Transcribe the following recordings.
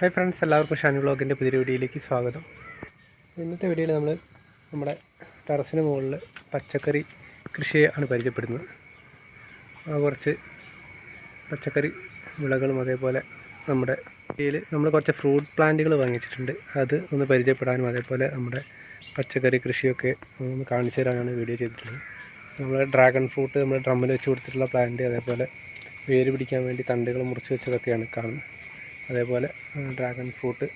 Hi friends എല്ലാവർക്കും ഷാനി വ്ളോഗിന്റെ പുതിയ വീഡിയോയിലേക്ക് സ്വാഗതം. ഇന്നത്തെ വീഡിയോയിൽ നമ്മൾ നമ്മുടെ ടെറസിന് മുകളിൽ പച്ചക്കറി കൃഷിയെ ആണ് പരിചയപ്പെടുന്നത്. കുറച്ച് പച്ചക്കറി വിളകളും അതേപോലെ നമ്മുടെ ഇതിൽ നമ്മൾ കുറച്ച് ഫ്രൂട്ട് പ്ലാന്റുകൾ വാങ്ങിച്ചിട്ടുണ്ട്. അത് ഒന്ന് പരിചയപ്പെടാനും അതേപോലെ നമ്മുടെ പച്ചക്കറി കൃഷിയൊക്കെ ഒന്ന് കാണിച്ചു തരാനാണ് വീഡിയോ ചെയ്തിട്ടുള്ളത്. നമ്മൾ ഡ്രാഗൺ ഫ്രൂട്ട് നമ്മൾ ഡ്രമ്മിൽ വെച്ച് കൊടുത്തിട്ടുള്ള പ്ലാന്റ് അതേപോലെ വേര് പിടിക്കാൻ വേണ്ടി തണ്ടുകൾ മുറിച്ച് വെച്ചതൊക്കെയാണ് കാണുന്നത്. അതേപോലെ ഡ്രാഗൺ ഫ്രൂട്ട്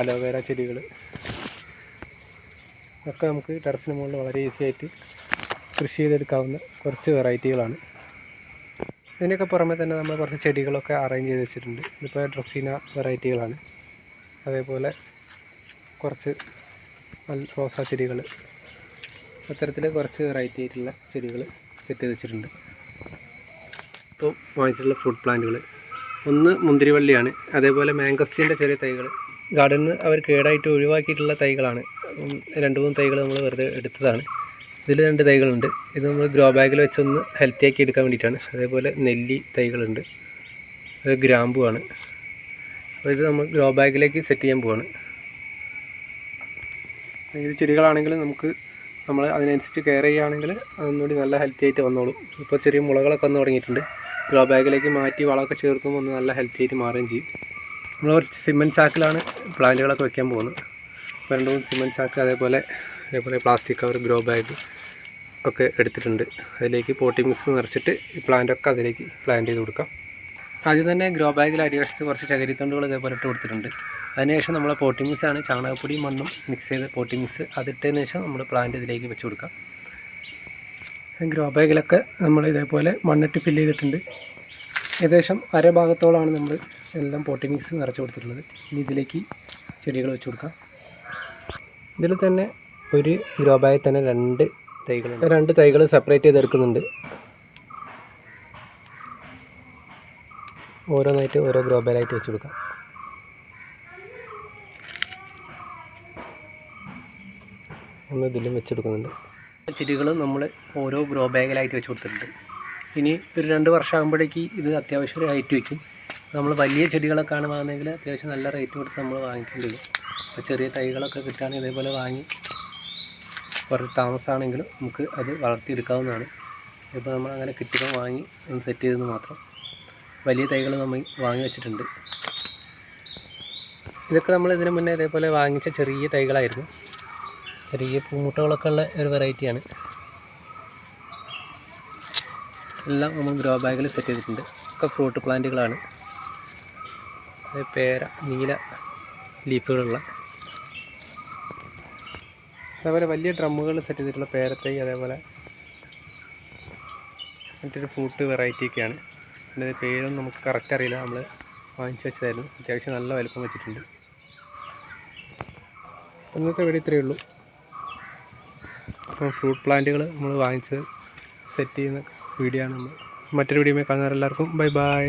അലോവേര ചെടികൾ ഒക്കെ നമുക്ക് ടെറസിന് മുകളിൽ വളരെ ഈസി ആയിട്ട് കൃഷി ചെയ്തെടുക്കാവുന്ന കുറച്ച് വെറൈറ്റികളാണ്. ഇതിനൊക്കെ പുറമെ തന്നെ നമ്മൾ കുറച്ച് ചെടികളൊക്കെ അറേഞ്ച് ചെയ്ത് വെച്ചിട്ടുണ്ട്. ഇതിപ്പോൾ ഡ്രസ്സീന വെറൈറ്റികളാണ്. അതേപോലെ കുറച്ച് റോസാ ചെടികൾ അത്തരത്തിൽ കുറച്ച് വെറൈറ്റി ആയിട്ടുള്ള ചെടികൾ സെറ്റ് ചെയ്ത് വെച്ചിട്ടുണ്ട്. ഇപ്പോൾ വാങ്ങിച്ചിട്ടുള്ള ഫ്രൂട്ട് പ്ലാന്റുകൾ ഒന്ന് മുന്തിരിവള്ളിയാണ്. അതേപോലെ മാങ്കസ്റ്റിന്റെ ചെറിയ തൈകൾ ഗാർഡനിൽ നിന്ന് അവർ കേടായിട്ട് ഒഴിവാക്കിയിട്ടുള്ള തൈകളാണ്. രണ്ട് മൂന്ന് തൈകൾ നമ്മൾ വെറുതെ എടുത്തതാണ്. ഇതിൽ രണ്ട് തൈകളുണ്ട്. ഇത് നമ്മൾ ഗ്രോ ബാഗിൽ വെച്ചൊന്ന് ഹെൽത്തി ആക്കി എടുക്കാൻ വേണ്ടിയിട്ടാണ്. അതേപോലെ നെല്ലി തൈകളുണ്ട്. അത് ഗ്രാമ്പുമാണ് അപ്പോൾ ഇത് നമ്മൾ ഗ്രോ ബാഗിലേക്ക് സെറ്റ് ചെയ്യാൻ പോവാണ്. ഇത് ചെടികളാണെങ്കിൽ നമുക്ക് നമ്മൾ അതിനനുസരിച്ച് കെയർ ചെയ്യുകയാണെങ്കിൽ അതൊന്നുകൂടി നല്ല ഹെൽത്തി ആയിട്ട് വന്നോളും. ഇപ്പോൾ ചെറിയ മുളകളൊക്കെ വന്ന് തുടങ്ങിയിട്ടുണ്ട്. ഗ്രോ ബാഗിലേക്ക് മാറ്റി വളമൊക്കെ ചേർക്കുമ്പോൾ ഒന്ന് നല്ല ഹെൽത്തി ആയിട്ട് മാറുകയും ചെയ്യും. നമ്മൾ കുറച്ച് സിമെന്റ് ചാക്കിലാണ് പ്ലാന്റുകളൊക്കെ വെക്കാൻ പോകുന്നത്. അപ്പോൾ രണ്ട് മൂന്ന് സിമെന്റ് ചാക്ക് അതേപോലെ അതേപോലെ പ്ലാസ്റ്റിക് കവർ ഗ്രോ ബാഗ് ഒക്കെ എടുത്തിട്ടുണ്ട്. അതിലേക്ക് പോട്ടി മിക്സ് നിറച്ചിട്ട് ഈ പ്ലാന്റൊക്കെ അതിലേക്ക് പ്ലാന്റ് ചെയ്ത് കൊടുക്കാം. ആദ്യം തന്നെ ഗ്രോ ബാഗിൽ അടിവശത്ത് കുറച്ച് ചകരിത്തണ്ടുകൾ ഇതേപോലെ ഇട്ട് കൊടുത്തിട്ടുണ്ട്. അതിനുശേഷം നമ്മൾ പോട്ടി ആണ് ചാണകപ്പൊടിയും മണ്ണും മിക്സ് ചെയ്ത് പോട്ടി മിക്സ് അതിട്ടതിന് ശേഷം നമ്മൾ പ്ലാന്റ് ഇതിലേക്ക് വെച്ച് കൊടുക്കാം. ഗ്രോ ബാഗിലൊക്കെ നമ്മൾ ഇതേപോലെ മണ്ണിട്ട് ഫില്ല് ചെയ്തിട്ടുണ്ട്. ഏകദേശം അര ഭാഗത്തോളമാണ് നമ്മൾ എല്ലാം പോട്ടി മിക്സ് നിറച്ച് കൊടുത്തിട്ടുള്ളത്. ഇനി ഇതിലേക്ക് ചെടികൾ വെച്ച് കൊടുക്കാം. ഇതിൽ തന്നെ ഒരു ഗ്രോ ബാഗിൽ തന്നെ രണ്ട് തൈകൾ രണ്ട് തൈകൾ സെപ്പറേറ്റ് ചെയ്തെടുക്കുന്നുണ്ട്. ഓരോന്നായിട്ട് ഓരോ ഗ്രോ ബാഗിലായിട്ട് വെച്ച് കൊടുക്കാം. ഒന്ന് ഇതിലും വെച്ചെടുക്കുന്നുണ്ട് ചെടികൾ നമ്മൾ ഓരോ ഗ്രോ ബാഗിലായിട്ട് വെച്ച് കൊടുത്തിട്ടുണ്ട്. ഇനി ഒരു രണ്ട് വർഷം ആകുമ്പോഴേക്ക് ഇത് അത്യാവശ്യം ഹൈറ്റ് വയ്ക്കും നമ്മൾ വലിയ ചെടികളൊക്കെ ആണ് വാങ്ങുന്നതെങ്കിൽ അത്യാവശ്യം നല്ല റേറ്റ് കൊടുത്ത് നമ്മൾ വാങ്ങിക്കേണ്ടി വരും. അപ്പോൾ ചെറിയ തൈകളൊക്കെ കിട്ടുകയാണെങ്കിൽ ഇതേപോലെ വാങ്ങി കുറച്ച് താമസമാണെങ്കിലും നമുക്ക് അത് വളർത്തിയെടുക്കാവുന്നതാണ്. ഇപ്പോൾ നമ്മൾ അങ്ങനെ കിട്ടുക വാങ്ങി ഒന്ന് സെറ്റ് ചെയ്തെന്ന് മാത്രം. വലിയ തൈകൾ നമ്മൾ വാങ്ങി വെച്ചിട്ടുണ്ട്. ഇതൊക്കെ നമ്മൾ ഇതിനു മുന്നേ ഇതേപോലെ വാങ്ങിച്ച ചെറിയ തൈകളായിരുന്നു. ചെറിയ പൂമുട്ടകളൊക്കെ ഉള്ള ഒരു വെറൈറ്റിയാണ് എല്ലാം നമ്മൾ ഗ്രോ ബാഗിൽ സെറ്റ് ചെയ്തിട്ടുണ്ട്. ഒക്കെ ഫ്രൂട്ട് പ്ലാന്റുകളാണ് പേര നീല ലീഫുകളുള്ള അതേപോലെ വലിയ ഡ്രമ്മുകൾ സെറ്റ് ചെയ്തിട്ടുള്ള പേരത്തൈ അതേപോലെ മറ്റൊരു ഫ്രൂട്ട് വെറൈറ്റി ഒക്കെയാണ് അതിന്റെ പേരൊന്നും നമുക്ക് കറക്റ്റ് അറിയില്ല. നമ്മൾ വാങ്ങിച്ചു വെച്ചതായിരുന്നു. അത്യാവശ്യം നല്ല വലുപ്പം വെച്ചിട്ടുണ്ട്. ഇന്നത്തെ വീഡിയോ ഇത്രയേ ഉള്ളൂ. അപ്പോൾ ഫ്രൂട്ട് പ്ലാന്റുകൾ നമ്മൾ വാങ്ങിച്ച് സെറ്റ് ചെയ്യുന്ന വീഡിയോ ആണ് നമ്മൾ മറ്റൊരു വീഡിയോ കാണുന്നവരെല്ലാവർക്കും ബൈ ബൈ.